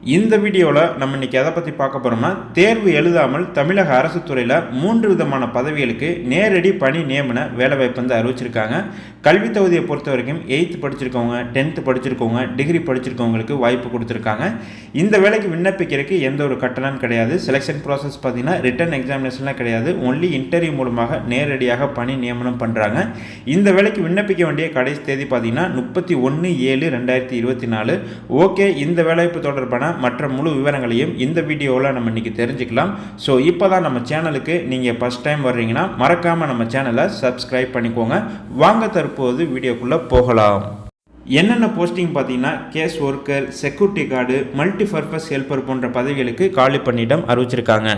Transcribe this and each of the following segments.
இந்த வீடியோவில் நம்ம இன்றைக்கி எதை பற்றி பார்க்க போகிறோம்னா தேர்வு எழுதாமல் தமிழக அரசு துறையில் மூன்று விதமான பதவிகளுக்கு நேரடி பணி நியமன வேலைவாய்ப்பு வந்து அறிவிச்சிருக்காங்க. கல்வி தகுதியை பொறுத்த வரைக்கும் எயித்து படிச்சிருக்கவங்க டென்த்து படிச்சிருக்கவங்க டிகிரி படிச்சிருக்கவங்களுக்கு வாய்ப்பு கொடுத்துருக்காங்க. இந்த வேலைக்கு விண்ணப்பிக்கிறதுக்கு எந்த ஒரு கட்டணம் கிடையாது. செலெக்ஷன் ப்ராசஸ் பார்த்தீங்கன்னா ரிட்டன் எக்ஸாமினேஷன்லாம் கிடையாது. ஒன்லி இன்டர்வியூ மூலமாக நேரடியாக பணி நியமனம் பண்ணுறாங்க இந்த வேலைக்கு விண்ணப்பிக்க வேண்டிய கடைசி தேதி பார்த்தீங்கன்னா முப்பத்தி ஒன்று ஏழு ரெண்டாயிரத்தி இருபத்தி நாலு. ஓகே இந்த வேலைவாய்ப்பு தொடர்பான மற்ற முழு விவரங்களையும் இந்த வீடியோவில் நம்ம இன்றைக்கி தெரிஞ்சுக்கலாம். ஸோ இப்போ தான் நம்ம சேனலுக்கு நீங்கள் ஃபஸ்ட் டைம் வர்றீங்கன்னா மறக்காமல் நம்ம சேனலை சப்ஸ்கிரைப் பண்ணிக்கோங்க. வாங்க தற்போது வீடியோக்குள்ளே போகலாம். என்னென்ன போஸ்டிங் பார்த்தீங்கன்னா case worker security guard multi purpose helper போன்ற பதவிகளுக்கு காலி பணியிடம் அறிவிச்சிருக்காங்க.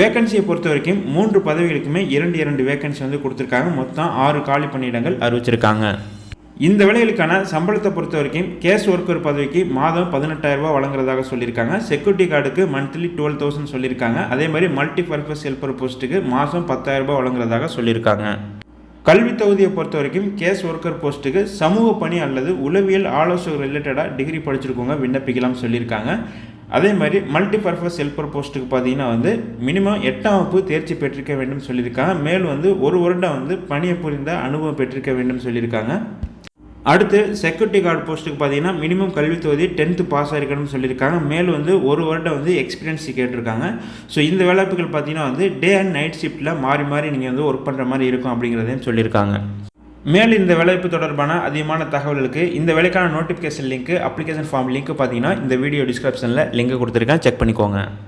வேகன்சியை பொறுத்த வரைக்கும் மூன்று பதவிகளுக்குமே இரண்டு இரண்டு வேகன்சி வந்து கொடுத்துருக்காங்க. மொத்தம் ஆறு காலி பணியிடங்கள் அறிவிச்சிருக்காங்க. இந்த வேலைகளுக்கான சம்பளத்தை பொறுத்த வரைக்கும் கேஸ் ஒர்க்கர் பதவிக்கு மாதம் பதினெட்டாயிரரூபா வழங்குறதாக சொல்லியிருக்காங்க. செக்யூரிட்டி கார்டுக்கு மந்த்லி டுவெல் தௌசண்ட் சொல்லியிருக்காங்க. அதே மாதிரி மல்டி பர்பஸ் ஹெல்பர் போஸ்ட்டுக்கு மாதம் பத்தாயிரரூபா வழங்குறதாக சொல்லியிருக்காங்க. கல்வி தகுதியை பொறுத்த வரைக்கும் கேஸ் ஒர்க்கர் போஸ்ட்டுக்கு சமூக பணி அல்லது உளவியல் ஆலோசகர் ரிலேட்டடாக டிகிரி படிச்சிருக்கவங்க விண்ணப்பிக்கலாம் சொல்லியிருக்காங்க. அதே மாதிரி மல்டி பர்பஸ் ஹெல்பர் போஸ்ட்டுக்கு பார்த்தீங்கன்னா வந்து மினிமம் எட்டாம் வகுப்பு தேர்ச்சி பெற்றிருக்க வேண்டும் சொல்லியிருக்காங்க. மேலும் வந்து ஒரு வருடம் வந்து பணியை புரிந்த அனுபவம் பெற்றிருக்க வேண்டும் சொல்லியிருக்காங்க. அடுத்து செக்யூரிட்டி கார்டு போஸ்ட்டுக்கு பார்த்தீங்கன்னா மினிமம் கல்வி தொகுதி டென்த்து பாஸ் ஆகிருக்கணும்னு சொல்லியிருக்காங்க. மேலும் வந்து ஒரு வருடம் வந்து எக்ஸ்பீரியன்ஸ் கேட்டிருக்காங்க. ஸோ இந்த வேலைப்புகள் பார்த்தீங்கன்னா வந்து டே அண்ட் நைட் ஷிஃப்ட்டில் மாறி மாறி நீங்கள் வந்து ஒர்க் பண்ணுற மாதிரி இருக்கும் அப்படிங்கிறதையும் சொல்லியிருக்காங்க. மேலும் இந்த வேலைப்பு தொடர்பான அதிகமான தகவல்களுக்கு இந்த வேலைக்கான notification link application form link பார்த்தீங்கன்னா இந்த வீடியோ டிஸ்கிரிப்ஷனில் லிங்க் கொடுத்துருக்கேன். செக் பண்ணிக்கோங்க.